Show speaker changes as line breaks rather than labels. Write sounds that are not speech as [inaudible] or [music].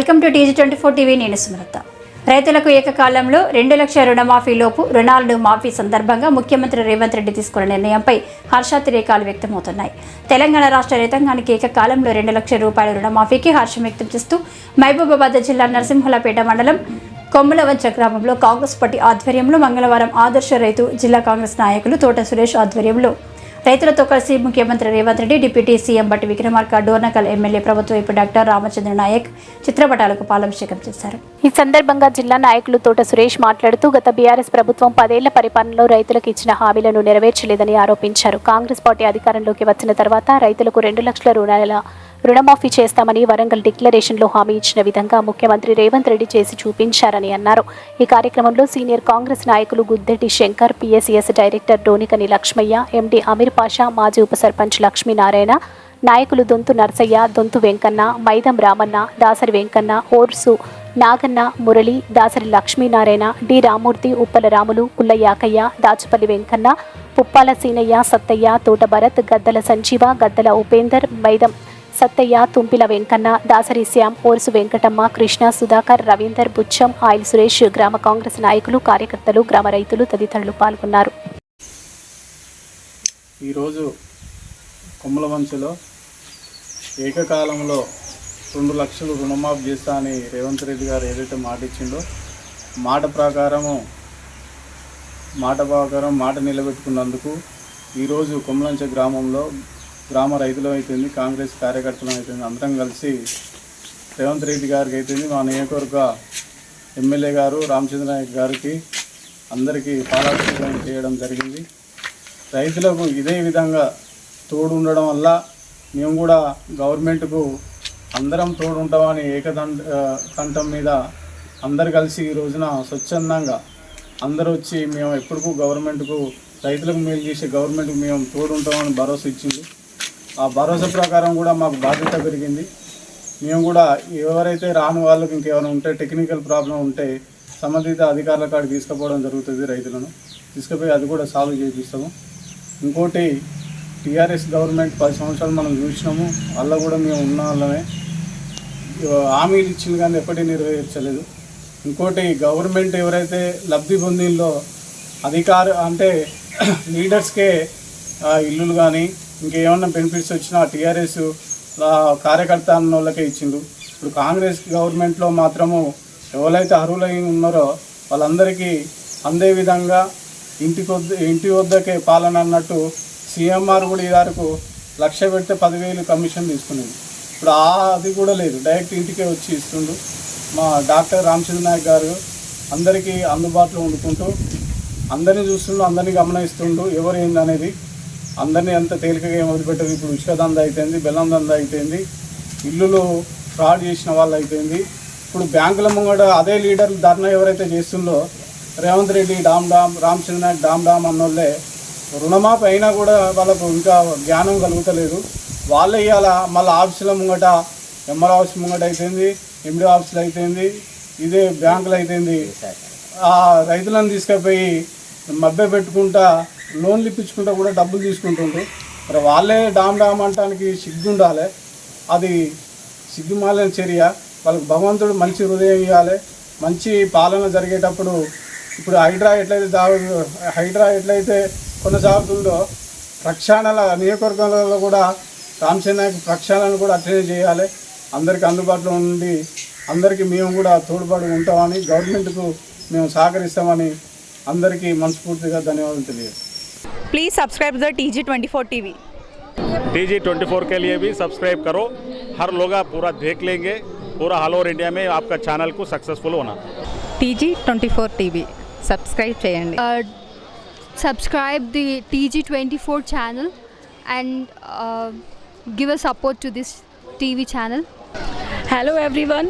Welcome to TG twenty four TV నేను సుమలత. రైతులకు ఏకకాలంలో రెండు లక్షల రుణమాఫీ లోపు రుణాలను మాఫీ సందర్భంగా ముఖ్యమంత్రి రేవంత్ రెడ్డి తీసుకున్న నిర్ణయంపై హర్షాతిరేకాలు వ్యక్తమవుతున్నాయి. తెలంగాణ రాష్ట్ర రైతాంగానికి ఏకకాలంలో రెండు లక్షల రూపాయల రుణమాఫీకి హర్షం వ్యక్తం చేస్తూ మహబూబాబాద్ జిల్లా నరసింహులపేట మండలం కొమ్మలవంచ గ్రామంలో కాంగ్రెస్ పార్టీ ఆధ్వర్యంలో మంగళవారం ఆదర్శ రైతు జిల్లా కాంగ్రెస్ నాయకులు తోట సురేష్ ఆధ్వర్యంలో రైతులతో కలిసి ముఖ్యమంత్రి రేవంత్ రెడ్డి డిప్యూటీ సీఎం బట్టి విక్రమార్క డోర్నకల్ ఎమ్మెల్యే ప్రభుత్వ ఇప్పుడు డాక్టర్ రామచంద్ర నాయక్ చిత్రపటాలకు పాలాభిషేకం చేశారు.
ఈ సందర్భంగా జిల్లా నాయకులు తోట సురేష్ మాట్లాడుతూ గత బీఆర్ఎస్ ప్రభుత్వం పదేళ్ళ పరిపాలనలో రైతులకు ఇచ్చిన హామీలను నెరవేర్చలేదని ఆరోపించారు. కాంగ్రెస్ పార్టీ అధికారంలోకి వచ్చిన తర్వాత రైతులకు రెండు లక్షల రుణాల రుణమాఫీ చేస్తామని వరంగల్ డిక్లరేషన్లో హామీ ఇచ్చిన విధంగా ముఖ్యమంత్రి రేవంత్ రెడ్డి చేసి చూపించారని అన్నారు. ఈ కార్యక్రమంలో సీనియర్ కాంగ్రెస్ నాయకులు Guddetti Shankar PSCS director Donikani Lakshmaiah MD Ameer Pasha మాజీ ఉప సర్పంచ్ లక్ష్మీనారాయణ నాయకులు దొంతు నర్సయ్య దొంతు వెంకన్న మైదం రామన్న దాసరి వెంకన్న ఓర్సు నాగన్న మురళి దాసరి లక్ష్మీనారాయణ డి రామూర్తి ఉప్పల రాములు పుల్లయాకయ్య దాచుపల్లి వెంకన్న పుప్పాల సీనయ్య సత్తయ్య తోట భరత్ గద్దల సంజీవ గద్దల ఉపేందర్ మైదం సత్తయ్య తుంపిల వెంకన్న దాసరి శ్యామ్ ఓర్సు వెంకటమ్మ కృష్ణ సుధాకర్ రవీందర్ బుచ్చం ఆయిల్ సురేష్ గ్రామ కాంగ్రెస్ నాయకులు కార్యకర్తలు గ్రామ రైతులు తదితరులు పాల్గొన్నారు.
ఈరోజు కొమ్మల ఏకకాలంలో రెండు లక్షలు రుణమాఫ్ చేస్తా అని రేవంత్ రెడ్డి గారు ఏదైతే మాట ఇచ్చిండో మాట ప్రకారము మాట ప్రకారం మాట నిలబెట్టుకున్నందుకు ఈరోజు కుమ్మలంచ గ్రామంలో గ్రామ రైతులం అయితేంది కాంగ్రెస్ కార్యకర్తలు అయితేంది అందరం కలిసి రేవంత్ రెడ్డి గారికి అయితేంది మా నియోజకవర్గ ఎమ్మెల్యే గారు రామచంద్ర నాయక్ గారికి అందరికీ పాలాభిషేకం చేయడం జరిగింది. రైతులకు ఇదే విధంగా తోడు ఉండడం వల్ల మేము కూడా గవర్నమెంట్కు అందరం తోడు ఉంటామని ఏకదండ కంఠం మీద అందరు కలిసి ఈ రోజున స్వచ్ఛందంగా అందరూ వచ్చి మేము ఎప్పటికూ గవర్నమెంట్కు రైతులకు మేలు చేసే గవర్నమెంట్కు మేము తోడు ఉంటామని భరోసా ఇచ్చింది. ఆ భరోసా ప్రకారం కూడా మాకు బాధ్యత పెరిగింది. మేము కూడా ఎవరైతే రాని వాళ్ళకి ఇంకేమైనా ఉంటే టెక్నికల్ ప్రాబ్లం ఉంటే సంబంధిత అధికారుల కాడికి తీసుకుపోవడం జరుగుతుంది రైతులను. తీసుకుపోయి అది కూడా సాల్వ్ చేపిస్తాము. ఇంకోటి టీఆర్ఎస్ గవర్నమెంట్ పది సంవత్సరాలు మనం చూసినాము. అలా కూడా మేము ఉన్న వాళ్ళమే. హామీలు ఇచ్చింది కానీ ఎప్పటికీ నెరవేర్చలేదు. ఇంకోటి గవర్నమెంట్ ఎవరైతే లబ్ధి పొందిందో అధికారు అంటే [clears throat] లీడర్స్కే ఆ, ఇల్లులు కానీ ఇంకేమన్నా బెనిఫిట్స్ వచ్చినా టీఆర్ఎస్ కార్యకర్త అన్న వాళ్ళకే ఇచ్చిండు. ఇప్పుడు కాంగ్రెస్ గవర్నమెంట్లో మాత్రము ఎవరైతే అర్హులై ఉన్నారో వాళ్ళందరికీ అందే విధంగా ఇంటికి ఇంటి వద్దకే పాలన అన్నట్టు సీఎంఆర్ కూడా ఈ వరకు లక్ష పెడితే పదివేలు కమిషన్ తీసుకునేది. ఇప్పుడు ఆ అది కూడా లేదు. డైరెక్ట్ ఇంటికే వచ్చి ఇస్తుండు. మా డాక్టర్ రామచంద్ర నాయక్ గారు అందరికీ అందుబాటులో ఉండుకుంటూ అందరినీ చూస్తుండు అందరినీ గమనిస్తుండు ఎవరు ఏంది అనేది అందరినీ అంత తేలికగా ఏం వదిలిపెట్టదు ఇప్పుడు ఇసుక దంద అయిపోయింది బెల్లం దంద అయిపోయింది ఇల్లులు ఫ్రాడ్ చేసిన వాళ్ళు అయిపోయింది. ఇప్పుడు బ్యాంకుల ముంగడ అదే లీడర్లు ధర్నా ఎవరైతే చేస్తుందో Revanth Reddy dam dam Ramachandra dam dam అన్నోళ్ళే రుణమాఫీ అయినా కూడా వాళ్ళకు ఇంకా జ్ఞానం కలుగుతలేదు. వాళ్ళే ఇవాళ మళ్ళీ ఆఫీసుల ముంగట ఎంఆర్ ఆఫీస్ ముంగట అయిపోయింది ఎండి ఆఫీసులు అయిపోయింది ఇదే బ్యాంకులు అయిపోయింది. ఆ రైతులను తీసుకుపోయి మబ్బె పెట్టుకుంటా లోన్లు ఇప్పించుకుంటా కూడా డబ్బులు తీసుకుంటుండ్రు. మరి వాళ్ళే డామ్ డామ్ అంటానికి సిగ్గు ఉండాలి. అది సిగ్గుమాలిన చర్య. వాళ్ళకి భగవంతుడు మంచి హృదయం ఇవ్వాలి మంచి పాలన జరిగేటప్పుడు ఇప్పుడు హైడ్రా ఎట్లయితే దాగు హైడ్రా ఎట్లయితే కొనసాగుతుందో ప్రక్షాళనల నియోజకవర్గంలో కూడా రామచంద్రకి ప్రక్షాళన కూడా అట్లనే చేయాలి. అందరికీ అందుబాటులో ఉండి అందరికీ మేము కూడా తోడ్పాటు ఉంటామని గవర్నమెంట్కు మేము సహకరిస్తామని అందరికీ మనస్ఫూర్తిగా ధన్యవాదాలు తెలియదు
Please subscribe the T G twenty four T V
T G twenty four के लिए भी सब्सक्राइब करो हर लोग आप पूरा देख लेंगे पूरा ऑल ओवर इंडिया में आपका चैनल को सक्सेसफुल होना
TG twenty four TV subscribe చేయండి
uh, subscribe the TG24 channel and uh, give a support to this TV channel.
Hello everyone,